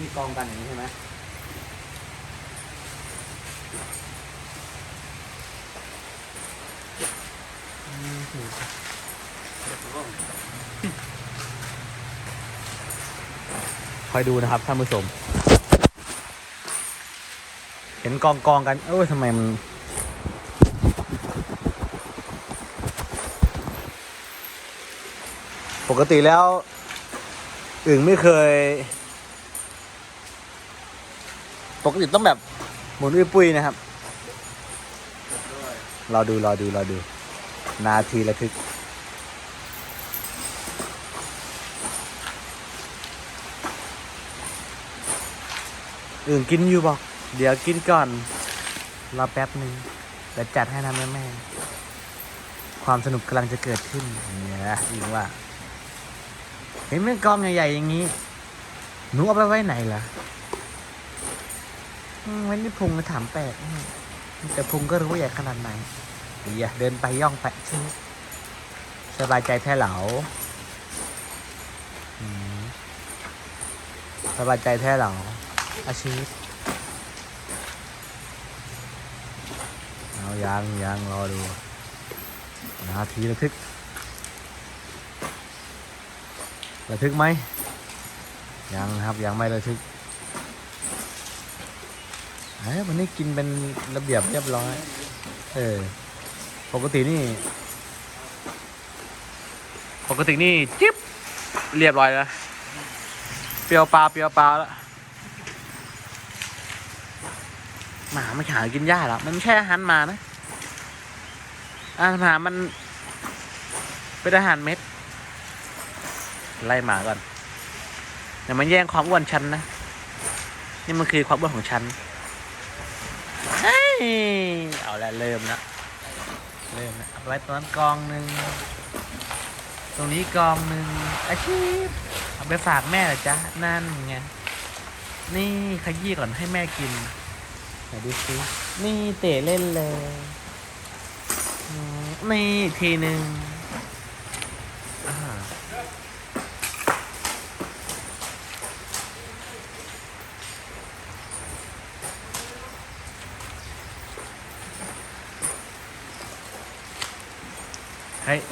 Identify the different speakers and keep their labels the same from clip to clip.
Speaker 1: มีกองกันอย่างนี้ใช่ไหมคอยดูนะครับท่านผู้ชม เห็นกองกองกัน เอ้ยทำไมมันปกติแล้วอึ่งไม่เคย ปกติต้องแบบหมุนอุ้ยปุ้ยนะครับ รอดูรอดูรอดู นาทีระทึกอึ่งกินอยู่บอก เดี๋ยวกินก่อน รอแป๊บหนึ่งเดี๋ยวจัดให้นะแม่แม่ ความสนุกกำลังจะเกิดขึ้น เนี่ยอึ่งว่า เห็นเป็นกองใหญ่ๆอย่างนี้ หนูเอาไปไว้ไหนล่ะ อืมไว้พุงมาถามแปลกแต่พุงก็รู้ว่าใหญ่ขนาดไหนเดี๋ยเดินไปย่องไปชิสบายใจแท้เหลาสบายใจแท้เหลาอาชีพเอายังยังรอดู นาทีระทึกระทึกไหมยังครับยังไม่ระทึก วันนี้กินเป็นระเบียบเรียบร้อย เออ ปกตินี่ ปกตินี่จิ๊บเรียบร้อยแล้วเปรียวปลาเปรียวปลาแล้วหมาไม่หากินหญ้าหรอมันไม่ใช่อาหารหมานะอาหารมันเป็นอาหารเม็ด ไล่หมาก่อนอย่ามาแย่งความอ้วนฉันนะ นี่มันคือความอ้วนของฉัน เอาละเริ่มละเริ่มละเอาไว้ตรงนั้นกองหนึ่งตรงนี้กองหนึ่งอาชีพเอาไปฝากแม่เหรอจ๊ะนั่นไงนี่ขยี้ก่อนให้แม่กินไหนดูสินี่เตะเล่นเลยนี่ทีหนึ่ง เฮ้ย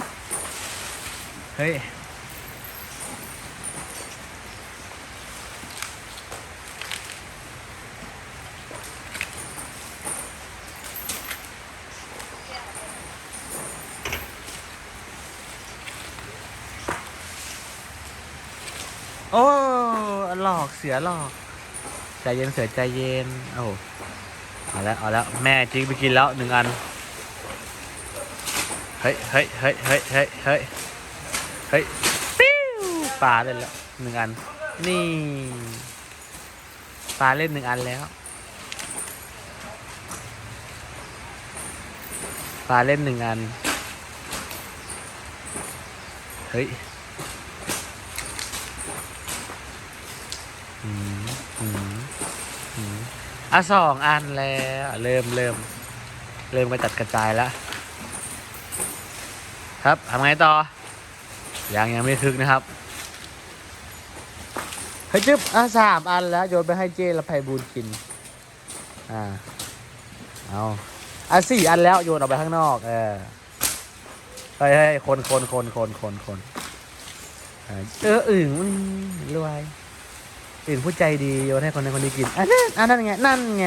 Speaker 1: เฮ้ย โอ้ หลอกเสือหลอก ใจเย็นเสือใจเย็น โอ้โหเอาแล้วเอาแล้ว แม่จริงไปกินแล้วหนึ่งอัน ฮ้ยเฮ้ยเฮ้ยเฮ้ยเฮ้ยเฮ้ยเฮ้ยปิ้วปลาเล่นแล้วหนึ่งอัน นี่ปลาเล่นหนึ่งอันแล้วปลาเล่นหนึ่งอัน เฮ้ยอะสองอันแล้ว เริ่มเริ่มเริ่มกระจัดกระจายแล้ว ครับทำไงต่อ ยังยังไม่คึกนะครับเฮ้ยจึ๊บอะสามอันแล้วโยนไปให้เจและไพบูลกิน อ่า เอาอะสี่อันแล้วโยนออกไปข้างนอก เออเฮ้ยเฮ้ยคนคนคนคนคนคนเอออึ่งมันรวยอึ่งผู้ใจดีโยนให้คนนั้นคนนี้กินอันนั้นอันนั้นไงนั่นไง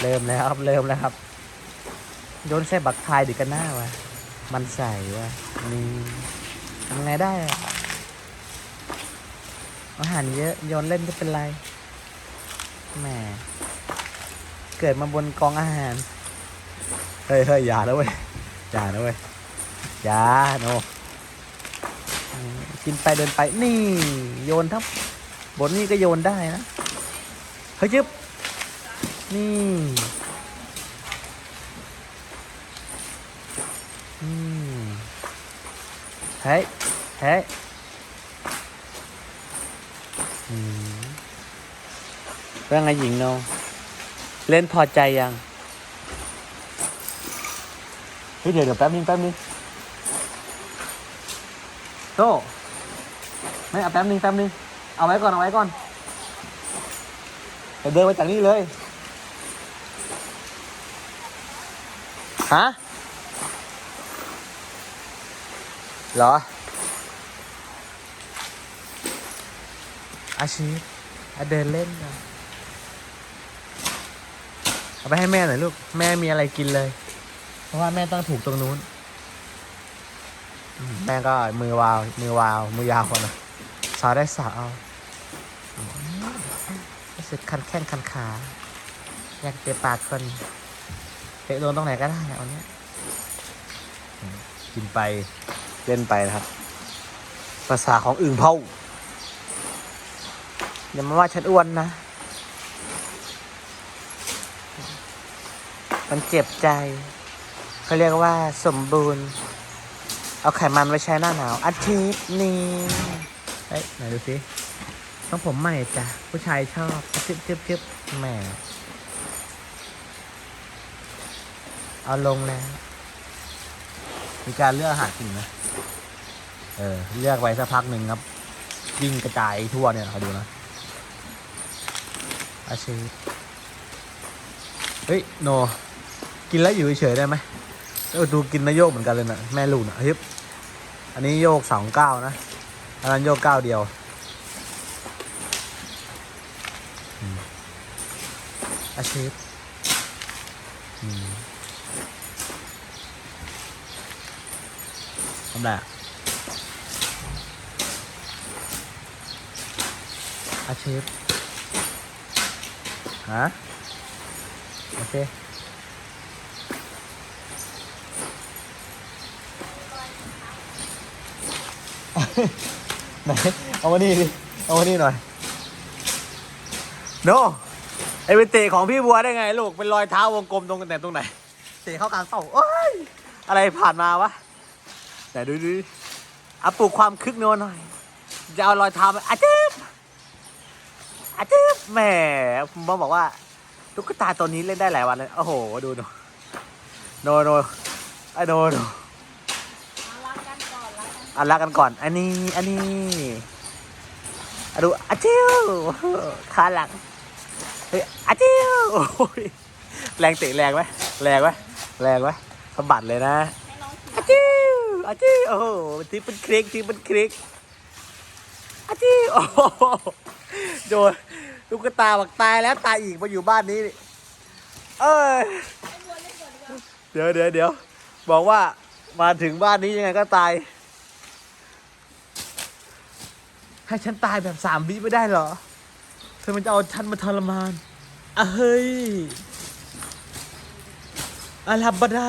Speaker 1: เริ่มแล้วครับเริ่มแล้วครับโยนใส่บักทายดีกันหน้าวะ มันใส่ว่ะนี่ทำไงได้อะอาหารเยอะโยนเล่นไม่เป็นไร แหม เกิดมาบนกองอาหาร เฮ้ยเฮ้ยอย่าแล้วเว้ย อย่าแล้วเว้ย อย่าโน กินไปเดินไป นี่ โยนทั้งบนนี่ก็โยนได้นะ เฮ้ยจึ๊บ นี่ อืม เฮ้ย เฮ้ยอืมเรื่องไงหญิงโน เล่นพอใจยัง เฮ้ยเดี๋ยวเดี๋ยวแป๊บนึงแป๊บนึงโตไม่เอาแป๊บนึงแป๊บนึง เอาไว้ก่อน เอาไว้ก่อนเราเดินมาจากนี่เลย ฮะ เหรอ อาชีพอะเดินเล่นนะเอาไปให้แม่หน่อยลูก แม่มีอะไรกินเลย เพราะว่าแม่ต้องถูกตรงนู้นอืมแม่ก็มือวาว มือวาว มือยาวคนนะสาวได้สาวเอาอืมรู้สึกคันแข้งคันขา อยากเตะปากคนเตะโดนตรงไหนก็ได้อะวันเนี้ยอืมกินไป เล่นไปนะครับ ภาษาของอึ่งเผาอย่ามาว่าฉันอ้วนนะ มันเจ็บใจเขาเรียกว่าสมบูรณ์ เอาไขมันไว้ใช้หน้าหนาวอาทิตย์นี้เฮ้ยไหนดูสิต้องผมใหม่จ้ะ ผู้ชายชอบจึ๊บจึ๊บจึ๊บแหมเอาลงแล้ว มีการเลือกอาหารจริงนะเออเลือกไว้สักพักหนึ่งครับวิ่งกระจายทั่วเนี่ยเขาดูนะอาชีพเฮ้ยโน กินแล้วอยู่เฉยได้ไหมเออดูกินแล้วโยกเหมือนกันเลยนะแม่ลูกนะฮึบอันนี้โยกสองเก้านะอันนั้นโยกเก้าเดียวอืมอาชีพำไรอะอาชีพฮะโอเคไหนเอามานี่ดิ เอามานี่หน่อย โนไอเป็นเตะของพี่บัวได้ไงลูก เป็นรอยเท้าวงกลมตรงกันแต่ตรงไหน เตะเข้ากลางเต้าเอ้ย อะไรผ่านมาวะ ไหนดูดูเอาปลุกความคึกโนหน่อยจะเอารอยเท้าไปอาจิ๊บอาจิ๊บแหมผมบอกว่าตุ๊กตาตัวนี้เล่นได้หลายวันเลยโอ้โหดูโนโนโนไอโนโน
Speaker 2: รักกันก่อนรัน
Speaker 1: อันรักกันก่อนอันนี้อันนี้อดูอาจิ้วขาหลังเฮ้ยอาจิ้วโอ้ยแรงเตะแรงไหมแรงไหมแรงไหมสะบัดเลยนะ
Speaker 2: ให้น้องขี่
Speaker 1: อาจิ้ว อาจิ้โอ้โหทีเป็นคลิกทีเป็นคลิกอาจิ้โอ้โหโดนตุ๊กตาบอกตายแล้วตายอีกมาอยู่บ้านนี้เอ้ย
Speaker 2: เล่นก่อ
Speaker 1: เดี๋ยวเดี๋ยวเดี๋ยวบอกว่ามาถึงบ้านนี้ยังไงก็ตาย ให้ฉันตายแบบสามวิไม่ได้เหรอ เธอมันจะเอาฉันมาทรมานอะเฮ้ยอาลับบได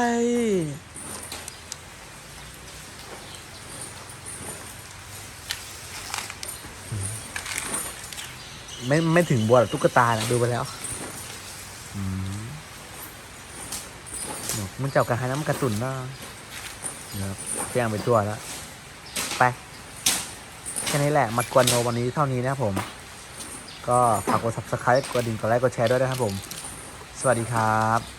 Speaker 1: ไม่ไม่ถึงบัวหรอกตุ๊กตานะดูไปแล้วอืมมันเจ้ากระหายน้ำกระตุนเนาะนะครับแจ้งไปทั่วแล้วไปแค่นี้แหละมัดกวนโนวันนี้เท่านี้นะครับผม ก็ฝากกด subscribe กดดิ่งกดไลค์กดแชร์ด้วยนะครับผม สวัสดีครับ